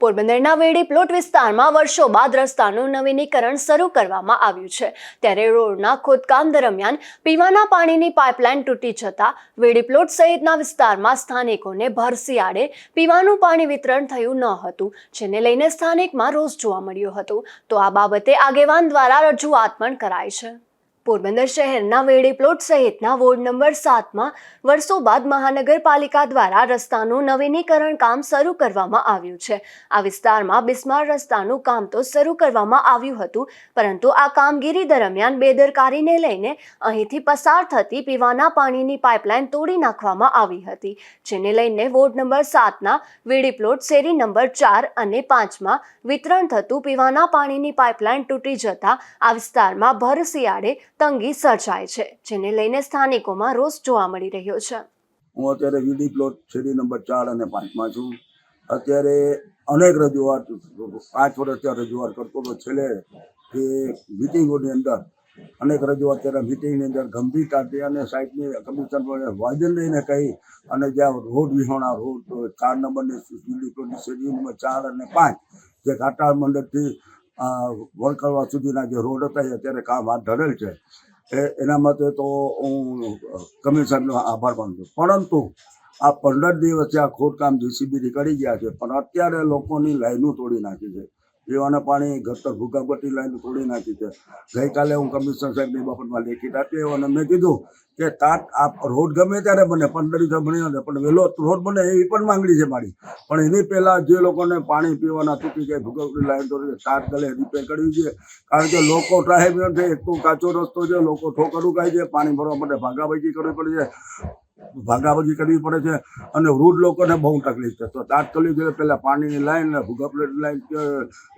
પોરબંદરના વેડી પ્લોટ વિસ્તારમાં વર્ષો બાદ રસ્તાનું નવીનીકરણ શરૂ કરવામાં આવ્યું છે. ત્યારે રોડના ખોદકામ દરમિયાન પીવાના પાણીની પાઇપલાઇન તૂટી જતા વેડી પ્લોટ સહિતના વિસ્તારમાં સ્થાનિકોને ભરસિયાળે પીવાનું પાણી વિતરણ થયું ન હતું, જેને લઈને સ્થાનિકમાં રોષ જોવા મળ્યો હતો. તો આ બાબતે આગેવાન દ્વારા રજૂઆત પણ કરાઈ છે. પોરબંદર શહેરના વેડી પ્લોટ સહિતના વોર્ડ નંબર સાતમાં વર્ષો બાદ મહાનગરપાલિકા દ્વારા રસ્તાનું નવીનીકરણ કામ શરૂ કરવામાં આવ્યું છે. આ વિસ્તારમાં બિસ્માર રસ્તાનું કામ તો શરૂ કરવામાં આવ્યું હતું, પરંતુ આ કામગીરી દરમિયાન બેદરકારીને લઈને અહીંથી પસાર થતી પીવાના પાણીની પાઇપલાઇન તોડી નાખવામાં આવી હતી, જેને લઈને વોર્ડ નંબર સાતના વેડી પ્લોટ શેરી નંબર ચાર અને પાંચમાં વિતરણ થતું પીવાના પાણીની પાઇપલાઇન તૂટી જતા આ વિસ્તારમાં ભર શિયાળે તંગી સર્જાય છે, જેને લઈને સ્થાનિકોમાં રોષ જોવા મળી રહ્યો છે. હું અત્યારે વીડી પ્લોટ શેરી નંબર ચાર અને પાંચમાં છું. અત્યારે અનેક રજૂઆત, પાંચ વર્ષ ત્યાં રજૂઆત કરતો હતો છેલ્લે કે મિટિંગોની અંદર અનેક રજૂઆત ત્યારે મિટિંગની અંદર ગંભીરતાથી અને સાહેબની કમિશનર વાજન લઈને કહી અને જ્યાં રોડ વિહોણા, રોડ ચાર નંબરની વીડી પ્લોટની શેરી નંબર ચાર અને પાંચ જે ઘાટા મંડળથી વળકરવા સુધીના જે રોડ હતા એ અત્યારે કામ હાથ ધરેલ છે. એ એના માટે તો હું કમિશનરનો આભાર માનું છું. પરંતુ આ પંદર દિવસે આ ખોદકામ જીસીબીથી કરી ગયા છે, પણ અત્યારે લોકોની લાઈનો તોડી નાખી છે. પીવાના પાણી, ઘરતર ભૂગર્ભની લાઈન તોડી નાખી છે. ગઈકાલે હું કમિશનર સાહેબની બાબતમાં લેખિત આપ્યો અને મેં કીધું કે તાત આ રોડ ગમે ત્યારે બને, પંદર દિવસે બની નથી પણ વહેલો રોડ બને એવી પણ માંગણી છે મારી. પણ એની પહેલાં જે લોકોને પાણી પીવાના તૂટી જાય ભૂગર્ભની લાઈન તોડી તાત ગલે રિપેર કરવી જોઈએ. કારણ કે લોકો ટ્રાહેબ છે, એક તો કાચો રસ્તો છે, લોકો ઠોકરું ખાય છે, પાણી ભરવા માટે ભાગાભાગી કરવી પડે છે. ભાગાભાગી કરવી પડે છે અને વૃદ્ધ લોકોને બહુ તકલીફ છે. તો તાત્કાલિક પહેલાં પાણીની લાઈન ને ભૂગપલેટ લાઈન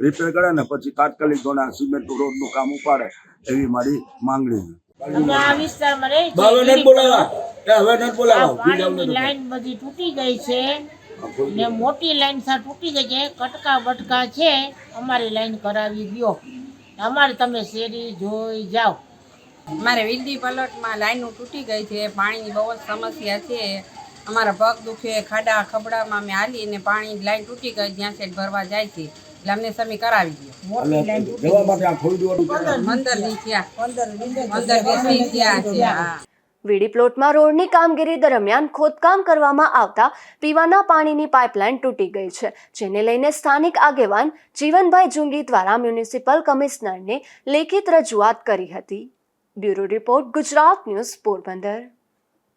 રિપેર કરે ને પછી તાત્કાલિક ધોરણે સિમેન્ટ રોડનું કામ ઉપાડે એવી મારી માંગણી છે. અમે આ વિસ્તારમાં રહી હવે નથી બોલાવા. એ હવે નથી આ બોલાવા પાણીની લાઈન બધી તૂટી ગઈ છે ને મોટી લાઈન સા તૂટી ગઈ છે. કટકા બટકા છે. અમારી લાઈન કરાવી દ્યો. અમારે તમે શેરી જોઈ જાઓ. મારે વીજળી પલટમાં લાઈનું તૂટી ગઈ છે પાણીની બહુ જ સમસ્યા છે. અમારા પગ દુખે ખાડા ખબડામાં અમે હાલીને પાણી લાઈન તૂટી ગઈ જ્યાં સેટ ભરવા જાય છે. એટલે અમને સમી કરાવી દો. વીડી પ્લોટમાં રોડની કામગીરી દરમિયાન ખોદકામ કરવામાં આવતા પીવાના પાણીની પાઇપલાઇન તૂટી ગઈ છે જેને લઈને સ્થાનિક આગેવાન જીવનભાઈ જુંગી દ્વારા મ્યુનિસિપલ કમિશનરને લેખિત રજૂઆત કરી હતી. Bureau report Gujarat news Porbandar.